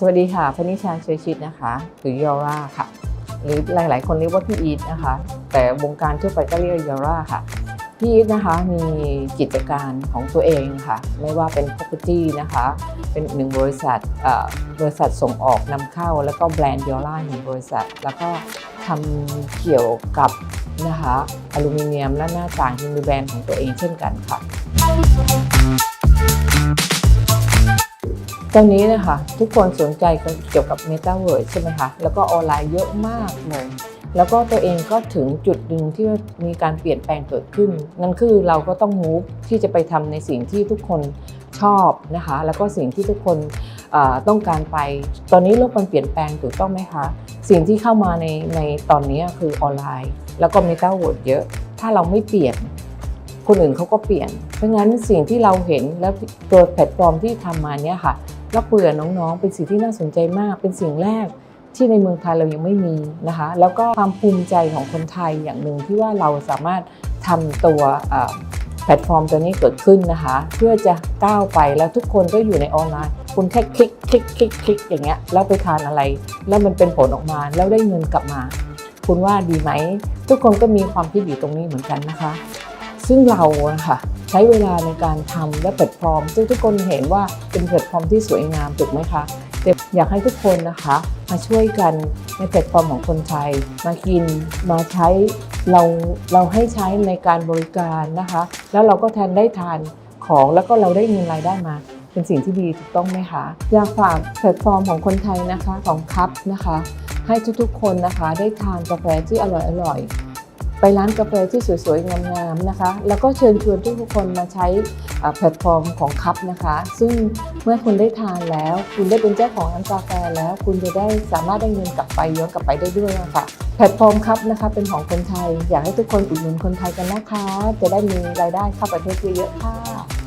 สวัสดีค่ะพนิชาเชยชิดนะคะหรือยอร่าค่ะ หรือหลาย ๆ คนเรียกว่าพี่อีทนะคะ แต่วงการทั่วไปก็เรียกยอร่าค่ะพี่อีทนะคะมีกิจการของตัวเองค่ะ ไม่ว่าเป็น property นะคะ เป็นหนึ่งบริษัทบริษัทส่งออกนำเข้า แล้วก็แบรนด์ยอร่าหนึ่งบริษัท แล้วก็ทำเกี่ยวกับนะคะอลูมิเนียมและหน้าต่างที่มีแบรนด์ของตัวเองเช่นกันค่ะ ตอนนี้นะคะทุกคนสนใจเกี่ยวกับ m e t a v e r s e ใช่ไหมคะ แล้วก็ออนไลน์เยอะมากเลยแล้วก็ตัวเองก็ถึงจุดหนึ่งที่มีการเปลี่ยนแปลงเกิดขึ้น นั่นคือเราก็ต้อง move ที่จะไปทำในสิ่งที่ทุกคนชอบนะคะ แล้วก็สิ่งที่ทุกคนต้องการไป ตอนนี้โลกมันเปลี่ยนแปลงถูกต้องไหมคะ สิ่งที่เข้ามาในในตอนนี้คือออนไลน์ แล้วก็ m e t a v e r s e เยอะ ถ้าเราไม่เปลี่ยนคนอื่นเขาก็เปลี่ยน เพราะงั้นสิ่งที่เราเห็นแล้วตัวแพลตฟอร์มที่ทำมาเนี่ยค่ะ แล้วคุยกับน้องๆ เป็นสิ่งที่น่าสนใจมาก เป็นสิ่งแรกที่ในเมืองไทยเรายังไม่มีนะคะ แล้วก็ความภูมิใจของคนไทยอย่างหนึ่งที่ว่าเราสามารถทำตัวแพลตฟอร์มตัวนี้เกิดขึ้นนะคะ เพื่อจะก้าวไปแล้วทุกคนก็อยู่ในออนไลน์ คุณแค่คลิกคลิกคลิกคลิกอย่างเงี้ยแล้วไปทานอะไร แล้วมันเป็นผลออกมาแล้วได้เงินกลับมา คุณว่าดีไหม ทุกคนก็มีความคิดอยู่ตรงนี้เหมือนกันนะคะ ซึ่งเราค่ะใช้เวลาในการทำและแพลตฟอร์ม ซึ่งทุกคนเห็นว่าเป็นแพลตฟอร์มที่สวยงามถูกไหมคะแต่อยากให้ทุกคนนะคะ มาช่วยกันในแพลตฟอร์มของคนไทย มากินมาใช้เราเราให้ใช้ในการบริการนะคะ แล้วเราก็แทนได้ทานของแล้วก็เราได้เงินรายได้มา เป็นสิ่งที่ดีถูกต้องไหมคะอยากฝากแพลตฟอร์มของคนไทยนะคะของคัพนะคะ ให้ทุกๆคนนะคะได้ทานกาแฟที่อร่อยๆ ไปร้านกาแฟที่สวยๆ งามๆนะคะ แล้วก็เชิญชวนทุกคนมาใช้แพลตฟอร์มของคัพนะคะ ซึ่งเมื่อคุณได้ทานแล้ว คุณได้เป็นเจ้าของร้านกาแฟแล้ว คุณจะได้สามารถได้เงินกลับไปย้อนกลับไปได้ด้วยนะคะแพลตฟอร์มคัพนะคะเป็นของคนไทย อยากให้ทุกคนอุดหนุนคนไทยกันนะคะ จะได้มีรายได้เข้าประเทศเยอะๆค่ะ